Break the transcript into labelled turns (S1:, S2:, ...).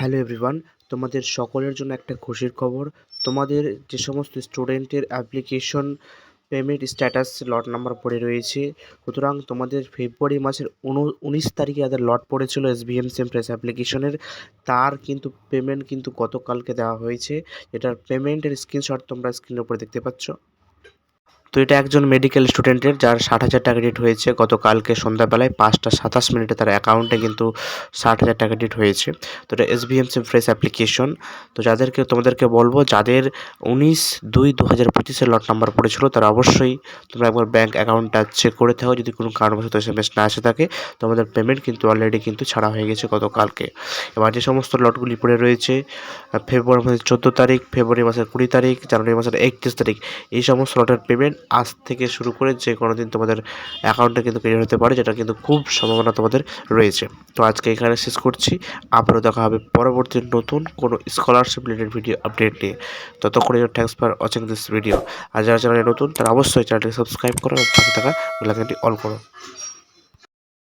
S1: Hello everyone, তোমাদের সকলের জন্য একটা খুশির খবর। তোমাদের যে সমস্ত স্টুডেন্টের application payment status lot number পড়ে রয়েছে, সুতরাং তোমাদের ফেব্রুয়ারি মাসের উনো- উনিশ তারিখে যাদের লট পড়েছিল এস বি এম সেম প্রেস অ্যাপ্লিকেশনের, তার কিন্তু পেমেন্ট কিন্তু গতকালকে দেওয়া হয়েছে। এটার পেমেন্টের স্ক্রিনশট তোমরা স্ক্রিনের উপরে দেখতে পাচ্ছ। তো এটা একজন মেডিকেল স্টুডেন্টের যার ষাট হাজার টাকা ডেট হয়েছে। গতকালকে সন্ধ্যাবেলায় পাঁচটা সাতাশ মিনিটে তার অ্যাকাউন্টে কিন্তু ষাট হাজার টাকা ডেট হয়েছে। তো এটা এস বি এম সিম ফ্রেশ অ্যাপ্লিকেশন তো যাদেরকে, তোমাদেরকে বলব, যাদের উনিশ দুই দু হাজার পঁচিশের লট নাম্বার পড়েছিল, তারা অবশ্যই তোমরা একবার ব্যাঙ্ক অ্যাকাউন্টটা চেক করে থাকো। যদি কোনো কারণবশত এস এম এস না আসে থাকে তোমাদের পেমেন্ট কিন্তু অলরেডি কিন্তু ছাড়া হয়ে গেছে গতকালকে। এবার যে সমস্ত লটগুলি পড়ে রয়েছে ফেব্রুয়ারি মাসের চোদ্দ তারিখ ফেব্রুয়ারি মাসের কুড়ি তারিখ জানুয়ারি মাসের একত্রিশ তারিখ, এই সমস্ত লটের পেমেন্ট আজ থেকে শুরু করে যে কোনো দিন তোমাদের অ্যাকাউন্টে কিন্তু ক্লিয়ার হতে পারে, যেটা কিন্তু খুব সম্ভাবনা তোমাদের রয়েছে। তো আজকে এখানে শেষ করছি। আবারও দেখা হবে পরবর্তী নতুন কোনো স্কলারশিপ রিলেটেড ভিডিও আপডেট নিয়ে। ততক্ষণে thanks for watching this video আর যারা চ্যানেলে নতুন, তারা অবশ্যই চ্যানেলটি সাবস্ক্রাইব করো এবং পাশে থাকা অল করো।